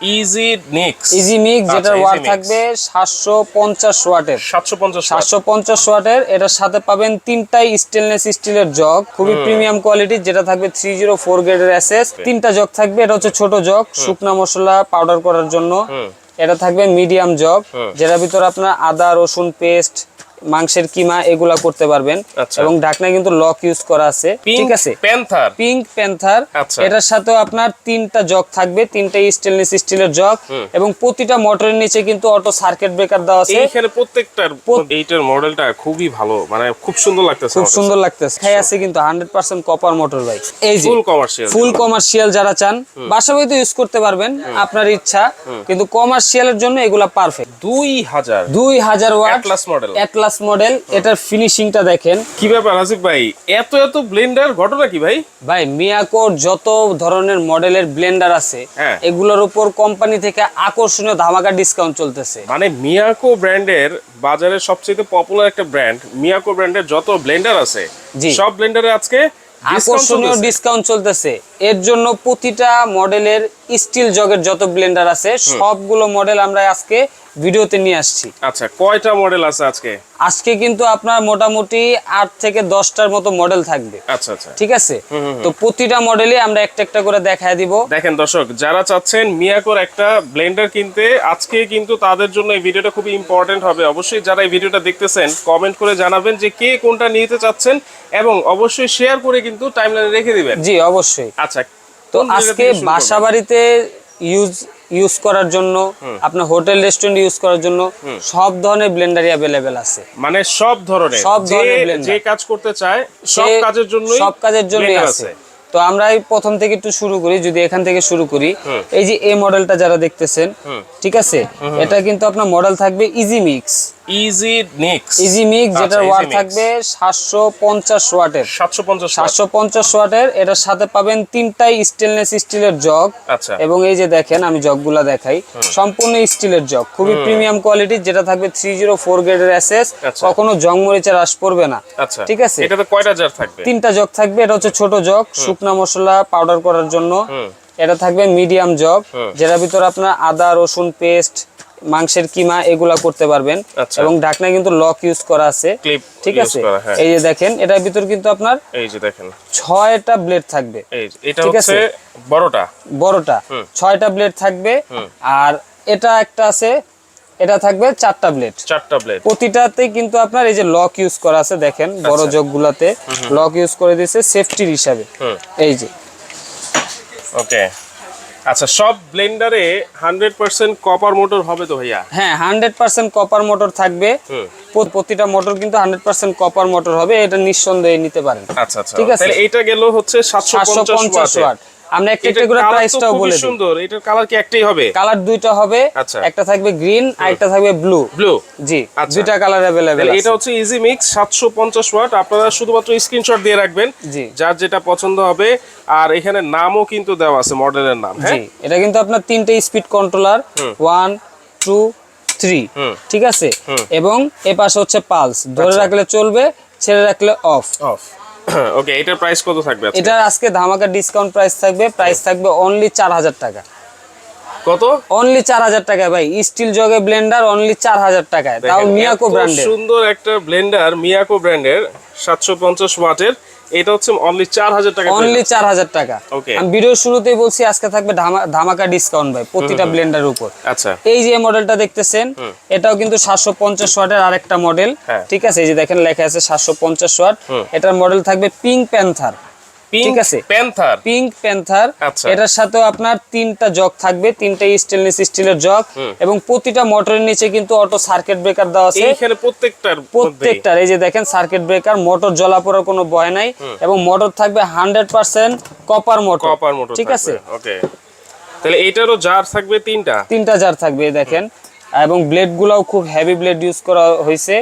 Easy nix easy mix যেটার watt থাকবে সাতশো পঞ্চাশ ওয়াটের। সাতশো পঞ্চাশ সাতশো পঞ্চাশ ওয়াটের এটার সাথে পাবেন তিনটাই স্টেনলেস স্টিলের জগ খুবই প্রিমিয়াম কোয়ালিটির যেটা থাকবে থ্রি জিরো ফোর গ্রেডের এসএস তিনটা জগ থাকবে এটা হচ্ছে ছোট জগ শুকনা মশলা পাউডার করার জন্য। এটা থাকবে মিডিয়াম জগ যেটার ভিতর আপনার আদা রসুন পেস্ট মাংসের কিমা এগুলা করতে পারবেন। আচ্ছা। এবং ঢাকনা কিন্তু লক ইউজ করা আছে। ঠিক আছে? Panther Pink Panther. এটার সাথেও আপনার তিনটা জগ থাকবে তিনটা স্টেনলেস স্টিলের জগ এবং প্রতিটা মোটরের নিচে কিন্তু অটো সার্কিট ব্রেকার দেওয়া আছে। এইখানে প্রত্যেকটার এইটার মডেলটা খুবই ভালো মানে খুব সুন্দর লাগতেছে খুব সুন্দর লাগতেছে। খাই আছে কিন্তু hundred percent copper motor bike এই যে ফুল কমার্শিয়াল ফুল কমার্শিয়াল যারা চান বাসা বাড়িতে ইউজ করতে পারবেন আপনার ইচ্ছা। কিন্তু কমার্শিয়ালের জন্য এগুলা পারফেক্ট দুই হাজার। দুই হাজার watt Atlas model। Atlas model এটার ফিনিশিংটা দেখেন কি ব্যাপার আসিফ ভাই এত এত ব্লেন্ডার ঘটনা কি ভাই ভাই মিয়াকোর যত ধরনের মডেলের ব্লেন্ডার আছে হ্যাঁ। এগুলোর উপর কোম্পানি থেকে আকর্ষণীয় ধামাকা ডিসকাউন্ট চলতেছে মানে মিয়াকো ব্র্যান্ডের বাজারের সবচেয়ে পপুলার একটা ব্র্যান্ড মিয়াকো ব্র্যান্ডের যত ব্লেন্ডার আছে জি। সব ব্লেন্ডারে আজকে আকর্ষণীয়। ডিসকাউন্ট চলতেছে এর জন্য প্রতিটা মডেলের স্টিল জগের যত ব্লেন্ডার আছে সবগুলো মডেল আমরা আজকে ভিডিওতে নিয়ে আসছি। আচ্ছা কয়টা মডেল আছে আজকে? আজকে কিন্তু আপনার মোটামুটি আট থেকে দশটার মতো মডেল থাকবে। আচ্ছা আচ্ছা। ঠিক আছে? তো প্রতিটা মডেলে আমরা একটা একটা করে দেখায় দিব। দেখেন দর্শক যারা চাচ্ছেন মিয়াকোর একটা ব্লেন্ডার কিনতে আজকে কিন্তু তাদের জন্য এই ভিডিওটা খুবই ইম্পর্টেন্ট হবে। অবশ্যই যারা এই ভিডিওটা দেখতেছেন কমেন্ট করে জানাবেন যে কে কোনটা নিতে চাচ্ছেন এবং অবশ্যই শেয়ার করে কিন্তু টাইমলাইনে রেখে দিবেন। জি অবশ্যই। আচ্ছা তো আজকে? বাসা বাড়িতে ইউজ ইউজ করার জন্য আপনার হোটেল রেস্টুরেন্ট ইউজ করার জন্য সব ধরনের ব্লেন্ডারই অ্যাভেলেবেল আছে। মানে সব ধরনের। সব ধরনের। যে কাজ করতে চায় সব কাজের জন্য সব কাজের জন্যই আছে। তো আমরা এই প্রথম থেকে একটু শুরু করি যদি এখান থেকে শুরু করি। এই যে এই মডেলটা যারা দেখতেছেন ঠিক আছে? এটা কিন্তু আপনার মডেল থাকবে easy mix easy nix easy mix যেটার ওয়াট থাকবে সাতশো পঞ্চাশ ওয়াটের। 750 সাতশো পঞ্চাশ ওয়াটের এটার সাথে পাবেন তিনটাই স্টেনলেস স্টিলের জগ আচ্ছা। এবং এই যে দেখেন আমি জগগুলা দেখাই। সম্পূর্ণ স্টিলের জগ খুবই প্রিমিয়াম কোয়ালিটির যেটা থাকবে থ্রি জিরো ফোর গ্রেডের এসএস। কখনো জং মরিচের আশ পড়বে না। আচ্ছা। ঠিক আছে? এটাতে কয়টা জার থাকবে? তিনটা জগ থাকবে এটা হচ্ছে ছোট জগ শুকনা মশলা পাউডার করার জন্য। এটা থাকবে মিডিয়াম জগ। যেটার ভিতর আপনার আদা রসুন পেস্ট মাংসের কিমা এগুলা করতে পারবেন। আচ্ছা। এবং ঢাকনা কিন্তু লক ইউজ করা আছে। ঠিক আছে? হ্যাঁ। এই যে দেখেন এটার ভিতর কিন্তু আপনার এই যে দেখেন। ছয়টা ব্লেড থাকবে। ঠিক হচ্ছে আছে। বড়টা। বড়টা। ছয়টা ব্লেড থাকবে। আর এটা একটা আছে এটা থাকবে চারটা ব্লেড। চারটা ব্লেড। প্রতিটাতে কিন্তু আপনার এই যে লক ইউজ করা আছে দেখেন বড় আচ্ছা। জগগুলাতে লক ইউজ করে দিয়েছে সেফটির হিসাবে। এই যে। ওকে। আচ্ছা সব ব্লেন্ডারে হান্ড্রেড পার্সেন্ট কপার মোটর হবে তো ভাইয়া? হ্যাঁ হান্ড্রেড পার্সেন্ট কপার মোটর থাকবে। প্রতিটা মোটর কিন্তু হান্ড্রেড পার্সেন্ট কপার মোটর হবে এটা নিঃসন্দেহে নিতে পারেন। আচ্ছা আচ্ছা। ঠিক আছে। তাহলে এটা গেল হচ্ছে সাতশো সাতশো পঞ্চাশ পঞ্চাশ ওয়াট আমরা একটা একটা করে প্রাইসটাও বলে দিই। সুন্দর। এটার কালার কি একটাই হবে? কালার দুইটা হবে আচ্ছা। একটা থাকবে গ্রিন আর একটা থাকবে ব্লু ব্লু জি আচ্ছা। দুইটা কালার তাহলে এটা হচ্ছে ইজি মিক্স সাতশো পঞ্চাশ ওয়াট। আপনারা শুধুমাত্র স্ক্রিনশট দিয়ে রাখবেন। জি। যার যেটা পছন্দ হবে। আর এখানে নামও কিন্তু দেওয়া আছে মডেলের নাম হ্যাঁ? এটা কিন্তু আপনার তিনটে speed controller one two three hmm. ঠিক আছে? এবং এ পাশে হচ্ছে পালস ধরে আচ্ছা। রাখলে চলবে ছেড়ে রাখলে অফ অফ ওকে এটার প্রাইস কত থাকবে আজকে? এটার আজকে ধামাকা ডিসকাউন্ট প্রাইস থাকবে প্রাইস থাকবে অনলি চার হাজার টাকা। কত? অনলি চার হাজার টাকায় ভাই। স্টিল জগে ব্লেন্ডার অনলি চার হাজার টাকায়। তাও মিয়াকো ব্র্যান্ডের সুন্দর একটা ব্লেন্ডার মিয়াকো ব্র্যান্ডের সাতশো পঞ্চাশ ওয়াটের এটা হচ্ছে অনলি চার হাজার টাকা অনলি চার হাজার টাকা। Okay. আমি ভিডিওর শুরুতেই বলছি আজকে থাকবে ধামাকা ডিসকাউন্ট ভাই প্রতিটা ব্লেন্ডারের উপর। আচ্ছা। এই যে মডেলটা দেখতেছেন এটাও কিন্তু সাতশো পঞ্চাশ ওয়াটের আরেকটা মডেল হ্যাঁ। ঠিক আছে? এই যে দেখেন লেখা আছে সাতশো পঞ্চাশ ওয়াট। এটার মডেল থাকবে পিঙ্ক প্যান্থার ঠিক আছে। Panther Pink Panther. এটার সাথেও আপনার তিনটা জগ থাকবে তিনটা স্টেনলেস স্টিলের জগ। এবং প্রতিটা মোটরের নিচে কিন্তু অটো সার্কিট ব্রেকার দেওয়া আছে। এইখানে প্রত্যেকটার প্রত্যেকটার এই যে দেখেন সার্কিট ব্রেকার মোটর জ্বলা পড়ার কোনো ভয় নাই। এবং মোটর থাকবে hundred percent copper motor copper motor ঠিক আছে? ওকে তাহলে এইটারও জার থাকবে তিনটা? তিনটা জার থাকবে দেখেন। এবং ব্লেড গুলাও খুব হেভি ব্লেড ইউজ করা হয়েছে।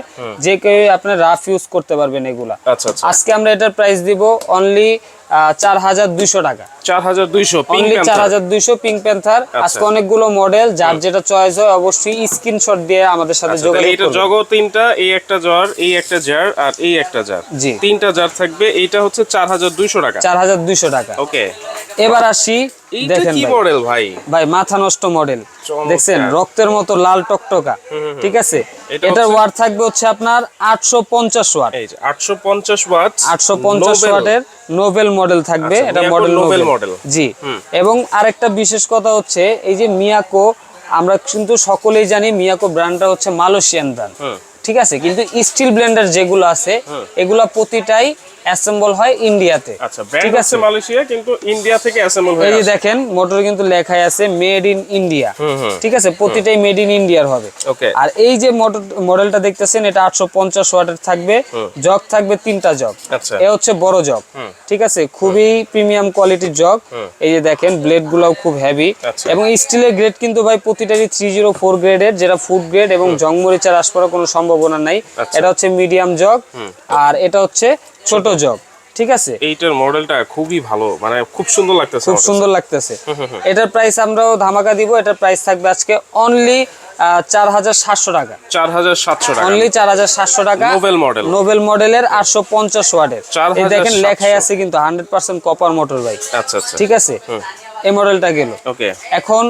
যে কেউ আপনার রাফ ইউজ করতে পারবেন এগুলা। আচ্ছা আচ্ছা। আজকে আমরা এটার প্রাইস দিব অনলি চার হাজার দুইশো টাকা। চার হাজার দুইশো চার হাজার দুইশো পিঙ্ক প্যান্থার আচ্ছা। আজকে অনেকগুলো মডেল যার যেটা চয়েস হয় অবশ্যই স্ক্রিনশট দিয়ে আমাদের সাথে আচ্ছা, যোগাযোগ এটা জগ তিনটা এই একটা জার এই একটা জার আর এই একটা জার জি। তিনটা জার থাকবে এইটা হচ্ছে চার হাজার দুইশো টাকা। চার হাজার দুইশো টাকা। ওকে এবার আসি দেখেন কি। মডেল ভাই? ভাই মাথা নষ্ট মডেল চমৎকার। দেখছেন রক্তের মতো লাল টকটকা। ঠিক আছে? এটার ওয়াট থাকবে হচ্ছে আপনার আটশো পঞ্চাশ ওয়াট 850 ওয়াট আটশো পঞ্চাশ ওয়াটের নোবেল মডেল থাকবে আচ্ছা, এটা মডেল নোবেল model। জি। এবং আরেকটা বিশেষ কথা হচ্ছে এই যে মিয়াকো আমরা কিন্তু সকলেই জানি মিয়াকো ব্র্যান্ডটা হচ্ছে মালয়েশিয়ান ব্র্যান্ড ঠিক আছে? কিন্তু স্টিল ব্লেন্ডার যেগুলো আছে এগুলা প্রতিটাই অ্যাসেম্বল হয় ইন্ডিয়াতে। আচ্ছা ঠিক আছে? মালয়েশিয়া কিন্তু ইন্ডিয়া থেকে অ্যাসেম্বল হয়ে এই দেখেন মোটর কিন্তু লেখাই আছে মেড ইন ইন্ডিয়া। ঠিক আছে? প্রতিটাই মেড ইন ইন্ডিয়ার হবে। ওকে আর এই যে মোটর মডেলটা দেখতেছেন এটা আটশো পঞ্চাশ ওয়াটের থাকবে। জগ থাকবে তিনটা জগ। আচ্ছা। এ হচ্ছে বড় জগ। ঠিক আছে? খুবই প্রিমিয়াম কোয়ালিটির জগ। এই যে দেখেন ব্লেড গুলাও খুব হেভি আচ্ছা। এবং স্টিলের গ্রেড কিন্তু ভাই প্রতিটারই থ্রি জিরো ফোর গ্রেডের যেটা ফুড গ্রেড এবং জংমরিচার আস পড়ার কোনো সম্ভাবনা নাই। আচ্ছা। এটা হচ্ছে মিডিয়াম জগ। আর এটা হচ্ছে ছোট জগ ঠিক আছে? এইটার মডেলটা খুবই ভালো মানে খুব সুন্দর লাগতেছে খুব সুন্দর লাগতেছে। এটার প্রাইস আমরাও ধামাকা দিব এটার প্রাইস থাকবে আজকে অনলি চার হাজার সাতশো টাকা। 4700 টাকা। অনলি চার হাজার সাতশো টাকা। নোবেল মডেল নোবেল মডেলের আটশো পঞ্চাশ ওয়াটের। এই দেখেন লেখাই আছে কিন্তু হান্ড্রেড পার্সেন্ট কপার মোটর আচ্ছা আচ্ছা। ঠিক আছে? এই মডেলটা গেল। ওকে এখন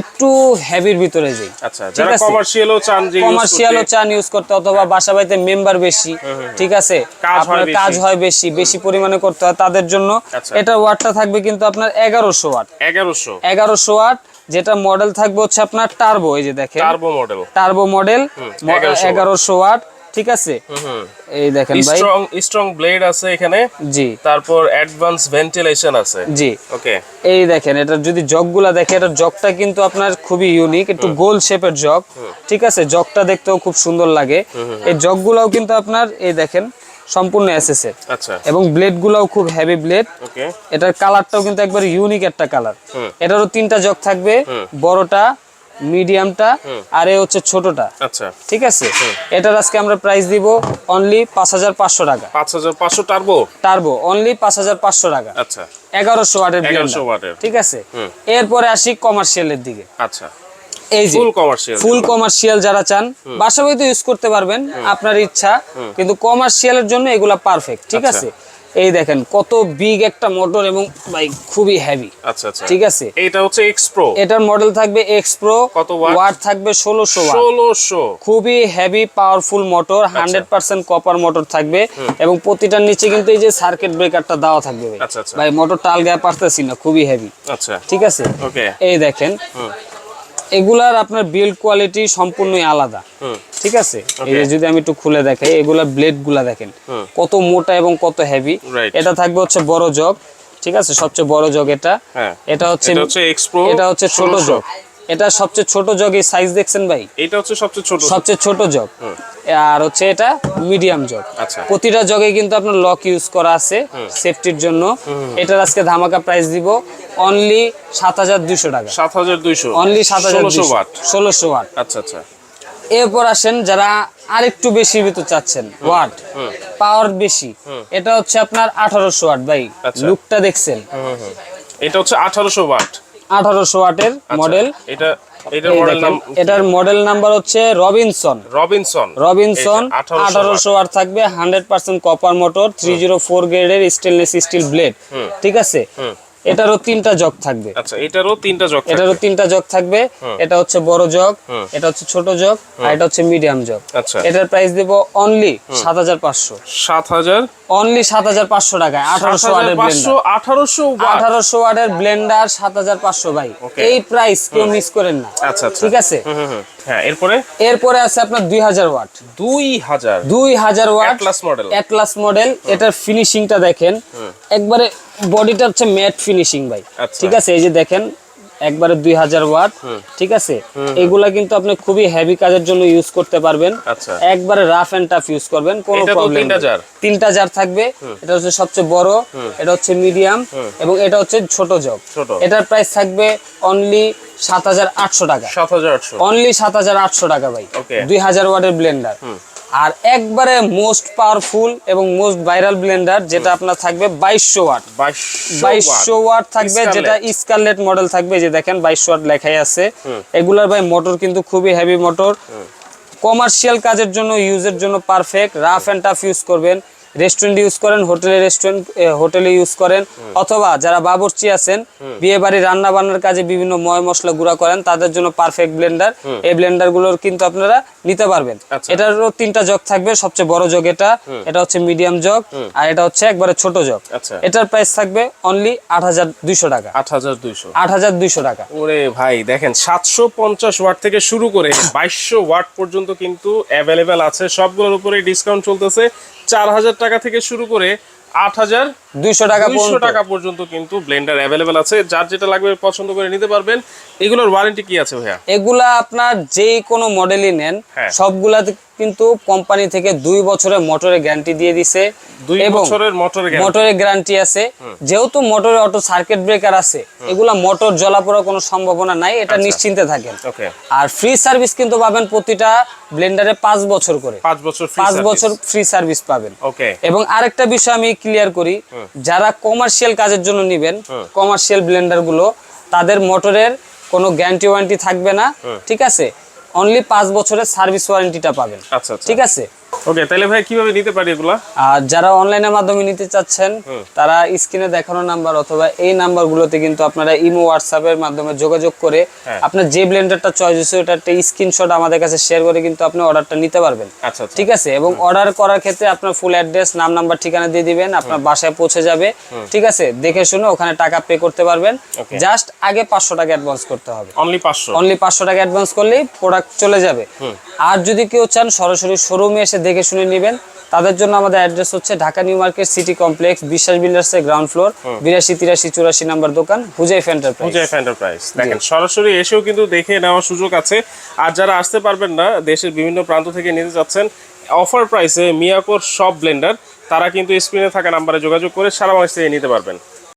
একটু হেভির ভিতরে যাই। আচ্ছা যারা। কমার্শিয়ালও চান যে কমার্শিয়ালও চান ইউজ করতে অথবা বাসা বাড়িতে মেম্বার বেশি ঠিক আছে? কাজ হয় আপনার বেশি। কাজ হয় বেশি বেশি পরিমাণে করতে হয় তাদের জন্য আচ্ছা। এটা ওয়াটটা থাকবে কিন্তু আপনার এগারোশো ওয়াট 1100 এগারোশো ওয়াট যেটা মডেল থাকবে হচ্ছে আপনার টার্বো এই যে দেখেন। টার্বো মডেল টার্বো মডেল 1100 এগারোশো ওয়াট ঠিক আছে? এই দেখেন ভাই। স্ট্রং স্ট্রং ব্লেড আছে এখানে। জি। তারপর অ্যাডভান্স ভেন্টিলেশন আছে। জি। ওকে। এই দেখেন এটা যদি জগগুলা দেখে এটা জগটা কিন্তু আপনার খুবই ইউনিক একটু গোল শেপের জগ। ঠিক আছে? জগটা দেখতেও খুব সুন্দর লাগে। এই জগগুলাও কিন্তু আপনার এই দেখেন সম্পূর্ণ এসএস এর আচ্ছা। এবং ব্লেড গুলাও খুব হেভি ব্লেড ওকে। এটার কালারটাও কিন্তু একবার ইউনিক একটা কালার। এটারও তিনটা জগ থাকবে। বড়টা মিডিয়ামটা আর এ হচ্ছে ছোটটা। আচ্ছা। ঠিক আছে? এটার আজকে আমরা প্রাইস দিব অনলি পাঁচ হাজার পাঁচশো টাকা। 5500 টার্বো? টার্বো অনলি পাঁচ হাজার পাঁচশো টাকা। আচ্ছা। এগারোশো ওয়াটের 1100 ওয়াটের। ঠিক আছে? এরপরে আসি কমার্শিয়ালের দিকে। আচ্ছা। এই যে ফুল কমার্শিয়াল ফুল কমার্শিয়াল যারা চান বাসা বাড়িতে ইউজ করতে পারবেন আপনার ইচ্ছা। কিন্তু কমার্শিয়ালের জন্য এগুলা পারফেক্ট ঠিক আচ্ছা। আছে? এই দেখেন কত বিগ একটা মোটর এবং ভাই খুবই হেভি আচ্ছা আচ্ছা। ঠিক আছে? এটা হচ্ছে এক্স প্রো এটার মডেল থাকবে এক্স প্রো কত? ওয়াট থাকবে ষোলোশো ওয়াট 1600 খুবই heavy powerful motor hundred percent copper motor থাকবে এবং প্রতিটার নিচে কিন্তু এই যে সার্কিট ব্রেকারটা দেওয়া থাকবে ভাই। আচ্ছা, আচ্ছা। ভাই মোটর টাল গায়ে পারতেছি না খুবই হেভি আচ্ছা। ঠিক আছে? ওকে এই দেখেন এগুলার আপনার বিল্ড কোয়ালিটি সম্পূর্ণই আলাদা। ঠিক আছে? এই যদি আমি একটু খুলে দেখাই এগুলা ব্লেডগুলা দেখেন। কত মোটা এবং কত হেভি এটা থাকবে হচ্ছে বড় জগ। ঠিক আছে? সবচেয়ে বড় জগ এটা। হ্যাঁ। এটা হচ্ছে এটা হচ্ছে ছোট জগ। এটা সবচেয়ে ছোট জগের সাইজ দেখছেন ভাই? এটা হচ্ছে সবচেয়ে ছোট সবচেয়ে ছোট জগ। আর হচ্ছে এটা মিডিয়াম জগ। আচ্ছা। প্রতিটা জগে কিন্তু আপনার লক ইউজ করা আছে সেফটির জন্য। এটার আজকে ধামাকা প্রাইস দিব অনলি সাত হাজার দুইশো টাকা। 7200 অনলি সাত হাজার 1600 ওয়াট ষোলোশো ওয়াট আচ্ছা আচ্ছা। এরপর আসেন যারা আরেকটু বেশি ভিতর চাচ্ছেন ওয়াট পাওয়ার বেশি। এটা হচ্ছে আপনার আঠারোশো ওয়াট ভাই। আচ্ছা। লুকটা দেখছেন। হুম, হুম। এটা হচ্ছে 1800 ওয়াট আঠারোশো ওয়াটের মডেল এটা এটার মডেল নাম এটার মডেল নাম্বার হচ্ছে রবিনসন। রবিনসন। রবিনসন এই যে 1800 আঠারোশো থাকবে hundred percent copper motor three zero four গ্রেডের স্টেনলেস স্টিল ব্লেড ঠিক আছে? এটারও তিনটা জগ থাকবে। আচ্ছা এটারও তিনটা জক এটারও তিনটা জগ থাকবে। এটা হচ্ছে বড় জগ এটা হচ্ছে ছোট জগ আর এটা হচ্ছে মিডিয়াম জগ। আচ্ছা। এটার প্রাইস দেব অনলি সাত হাজার পাঁচশো। 7000 অনলি সাত হাজার পাঁচশো টাকায় আঠারোশো ওয়াটের ব্লেন্ডার 7500 1800 ওয়াট? আঠারোশো ওয়াটের ব্লেন্ডার সাত হাজার পাঁচশো ভাই। এই প্রাইস কেউ মিস করেন না। আচ্ছা আচ্ছা। ঠিক আছে? হুম, হুম, হুম। হ্যাঁ এরপরে? এরপরে আছে আপনার দুই হাজার ওয়াট। 2000 দুই হাজার watt Atlas model। Atlas model এটার ফিনিশিংটা দেখেন। একবারে বডিটা হচ্ছে ম্যাট ফিনিশিং ভাই। আচ্ছা। ঠিক আছে এই যে দেখেন একবারে দুই হাজার ওয়াট ঠিক আছে? এগুলা কিন্তু আপনি খুবই হেভি কাজের জন্য ইউজ করতে পারবেন। আচ্ছা। একবারে রাফ এন্ড টাফ ইউজ করবেন কোনো প্রবলেম তিনটা জার। থাকবে এটা হচ্ছে সবচেয়ে বড় এটা হচ্ছে মিডিয়াম এবং এটা হচ্ছে ছোট জগ এটার প্রাইস থাকবে অনলি সাত হাজার আটশো টাকা। 7800 অনলি সাত হাজার আটশো টাকা ভাই। দুই হাজার ওয়াটের ব্লেন্ডার আর একবারে মোস্ট পাওয়ারফুল এবং মোস্ট ভাইরাল ব্লেন্ডার যেটা আপনার থাকবে বাইশশো ওয়াট। 2200 বাইশশো ওয়াট। থাকবে। যেটা স্কারলেট মডেল থাকবে যে দেখেন বাইশশো ওয়াট লেখাই আছে। এগুলার ভাই মোটর কিন্তু খুবই হেভি মোটর কমার্শিয়াল কাজের জন্য ইউজের জন্য perfect rough and tough use করবেন। রেস্টুরেন্ট ইউজ করেন হোটেলে রেস্টুরেন্ট হোটেলে ইউজ করেন অথবা যারা বাবুর্চি আছেন বিয়ে বাড়ি রান্না বান্নার কাজে বিভিন্ন ময় মশলা গুঁড়া করেন তাদের জন্য পারফেক্ট ব্লেন্ডার এই ব্লেন্ডারগুলোর কিন্তু আপনারা নিতে পারবেন। আচ্ছা। এটারও তিনটা জগ থাকবে সবচেয়ে বড় জগ এটা। এটা হচ্ছে মিডিয়াম জগ আর এটা হচ্ছে একবারে ছোট জগ। আচ্ছা। এটার প্রাইস থাকবে অনলি আট হাজার দুইশো টাকা। আট হাজার দুইশো। আট হাজার দুইশো টাকা। ওরে ভাই দেখেন সাতশো পঞ্চাশ ওয়াট থেকে শুরু করে বাইশশো ওয়াট পর্যন্ত কিন্তু অ্যাভেলেবেল আছে। সবগুলোর উপরে ডিসকাউন্ট চলতেছে। চার হাজার টাকা থেকে শুরু করে আট হাজার দুইশো টাকা দুইশো পর্যন্ত। টাকা পর্যন্ত কিন্তু ব্লেন্ডার অ্যাভেলেবেল আছে। যার যেটা লাগবে পছন্দ করে নিতে পারবেন। এগুলোর ওয়ারেন্টি কি আছে ভাইয়া? এগুলা আপনার যে কোনো মডেলই নেন হ্যাঁ। সবগুলাতে কিন্তু কোম্পানি থেকে দুই বছরের মোটরের গ্যারান্টি দিয়ে দিছে। দুই বছরের মোটর মোটরের গ্যারান্টি আছে। যেহেতু মোটরে অটো সার্কিট ব্রেকার আছে এগুলা মোটর জ্বলা পড়ার কোনো সম্ভাবনা নাই এটা আচ্ছা। নিশ্চিন্তে থাকেন। ওকে। আর ফ্রি সার্ভিস কিন্তু পাবেন প্রতিটা ব্লেন্ডারে পাঁচ বছর করে। পাঁচ বছর পাঁচ বছর ফ্রি সার্ভিস পাবেন। ওকে। এবং আরেকটা বিষয় আমি ক্লিয়ার করি যারা কমার্শিয়াল কাজের জন্য নিবেন কমার্শিয়াল ব্লেন্ডারগুলো তাদের মোটরের কোনো গ্যারান্টি ওয়ারেন্টি থাকবে না ঠিক আছে? অনলি পাঁচ বছরের সার্ভিস ওয়ারেন্টিটা পাবেন। আচ্ছা আচ্ছা। ঠিক আছে? ওকে তাহলে ভাই কীভাবে নিতে পারি এগুলা? আর যারা অনলাইনের মাধ্যমে নিতে চাচ্ছেন তারা স্ক্রিনে দেখানো নাম্বার অথবা এই নাম্বারগুলোতে কিন্তু আপনারা ইমো মাধ্যমে যোগাযোগ করে হ্যাঁ। আপনার যে ব্লেন্ডারটা চয়েস হয়েছে ওটা একটা স্ক্রিনশট আমাদের কাছে শেয়ার করে কিন্তু আপনি অর্ডারটা নিতে পারবেন। আচ্ছা আচ্ছা। ঠিক আছে? এবং অর্ডার করার ক্ষেত্রে আপনার ফুল অ্যাড্রেস নাম নাম্বার ঠিকানা দিয়ে দিবেন আপনার বাসায় পৌঁছে যাবে। ঠিক আছে? দেখে শুনে ওখানে টাকা পে করতে পারবেন। জাস্ট আগে পাঁচশো টাকা অ্যাডভান্স করতে হবে। অনলি পাঁচশো? অনলি পাঁচশো টাকা অ্যাডভান্স করলেই প্রোডাক্ট চলে যাবে। আর যদি কেউ চান সরাসরি শোরুমে এসে দেখে শুনে নেবেন। তাদের জন্য আমাদের অ্যাড্রেস হচ্ছে Dhaka New Market City Complex Biswas বিল্ডার্সের ground floor বিরাশি তিরাশি চুরাশি নাম্বার দোকান হুজাইফ এন্টারপ্রাইজ পূজায় এন্টারপ্রাইজ দেখেন সরাসরি এসেও কিন্তু দেখে নেওয়ার সুযোগ আছে। আর যারা আসতে পারবেন না দেশের বিভিন্ন প্রান্ত থেকে নিতে যাচ্ছেন অফার প্রাইসে মিয়াকোর সব ব্লেন্ডার তারা কিন্তু স্ক্রিনে থাকা নাম্বারে যোগাযোগ করে সারা বাংলাদেশ থেকে নিতে পারবেন।